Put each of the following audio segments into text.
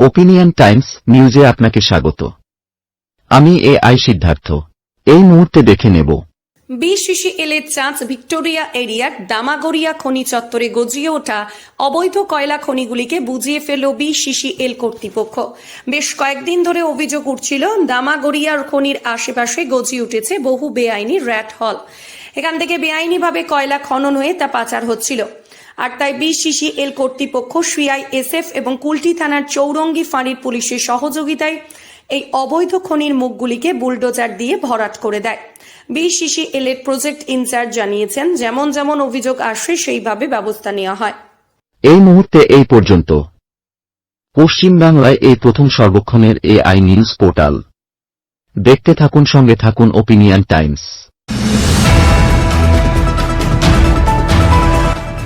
Opinion Times নিউজে আপনাকে স্বাগত। আমি এ আই সিদ্ধার্থ। এই মুহূর্তে দেখে নেব। বিসিসিএল এর চাঁচ ভিক্টোরিয়া এরিয়ার দামাগড়িয়া খনি চত্বরে গজিয়ে ওঠা অবৈধ কয়লা খনিগুলিকে বুঝিয়ে ফেলল বিসিসিএল কর্তৃপক্ষ। বেশ কয়েকদিন ধরে অভিযোগ উঠছিল, দামাগড়িয়ার খনির আশেপাশে গজিয়ে উঠেছে বহু বেআইনি র্যাট হল। এখান থেকে বেআইনিভাবে কয়লা খনন হয়ে তা পাচার হচ্ছিল। আর তাই বিসিসিএল কর্তৃপক্ষ সিআইএসএফ এবং কুলটি থানার চৌরঙ্গি ফাঁড়ির পুলিশের সহযোগিতায় এই অবৈধ খনির মুখগুলিকে বুলডোজার দিয়ে ভরাট করে দেয়। বিসিসিএল এর প্রজেক্ট ইনচার্জ জানিয়েছেন, যেমন যেমন অভিযোগ আসে, সেইভাবে ব্যবস্থা নেওয়া হয়। এই মুহূর্তে এই পর্যন্ত। পশ্চিমবাংলায় এই প্রথম সর্বক্ষণের এ আই নিউজ পোর্টাল। দেখতে থাকুন, সঙ্গে থাকুন, ওপিনিয়ন টাইমস।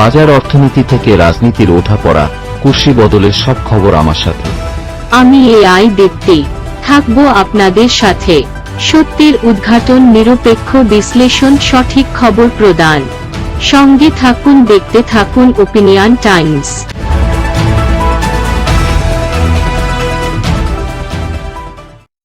বাজার অর্থনীতি থেকে রাজনীতির ওঠা পড়া কুর্সি বদলের সব খবর আমার সাথে। আমি এআই দেখতে থাকব আপনাদের সাথে। সত্যের উদ্ঘাটন, নিরপেক্ষ বিশ্লেষণ, সঠিক খবর প্রদান। সঙ্গে থাকুন, দেখতে থাকুন ওপিনিয়ন টাইমস